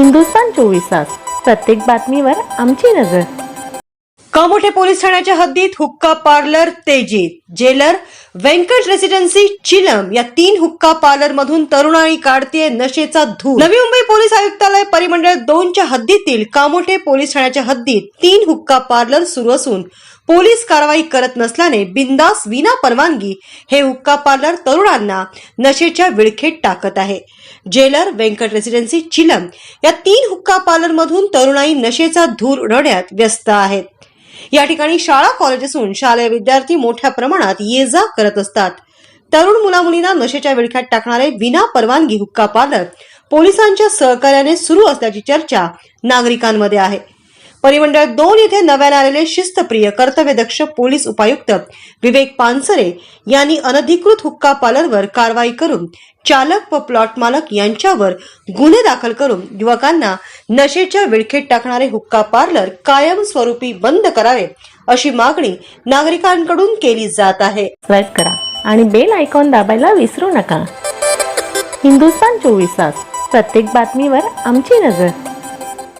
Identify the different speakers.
Speaker 1: हिंदुस्तान चोवीस तास. प्रत्येक बातमीवर आमची नजर.
Speaker 2: कामोठे पोलीस ठाण्याच्या हद्दीत हुक्का पार्लर तेजीत जेलर व्यंकट रेसिडेन्सी चिलम या तीन हुक्का पार्लर मधून तरुणाई काढते नशेचा धूर. नवी मुंबई पोलीस आयुक्तालय परिमंडळ दोनच्या हद्दीतील कामोठे पोलीस ठाण्याच्या हद्दीत तीन हुक्का पार्लर सुरू असून पोलीस कारवाई करत नसल्याने बिंदास विना परवानगी हे हुक्का पार्लर तरुणांना नशेच्या विळखेत टाकत आहे. जेलर व्यंकट रेसिडेन्सी चिलम या तीन हुक्का पार्लर मधून तरुणाई नशेचा धूर उडवण्यात व्यस्त आहेत. या ठिकाणी शाळा कॉलेज असून शालेय विद्यार्थी मोठ्या प्रमाणात ये जा करत असतात. तरुण मुलामुलींना नशेच्या विळख्यात टाकणारे विना परवानगी हुक्का पार्लर पोलिसांच्या सहकार्याने सुरू असल्याची चर्चा नागरिकांमध्ये आहे. परिमंडळ दोन येथे नव्याने आलेले शिस्तप्रिय कर्तव्यदक्ष पोलीस उपायुक्त विवेक पानसरे यांनी अनधिकृत हुक्का पार्लरवर कारवाई करून चालक व प्लॉट मालक यांच्यावर गुन्हे दाखल करून युवकांना नशेच्या विळखेत टाकणारे हुक्का पार्लर कायमस्वरूपी बंद करावे अशी मागणी नागरिकांकडून केली जात आहे.
Speaker 1: सबस्क्राईब करा आणि बेल आयकॉन दाबायला विसरू नका. हिंदुस्तान चोवीस तास. प्रत्येक बातमीवर आमची नजर.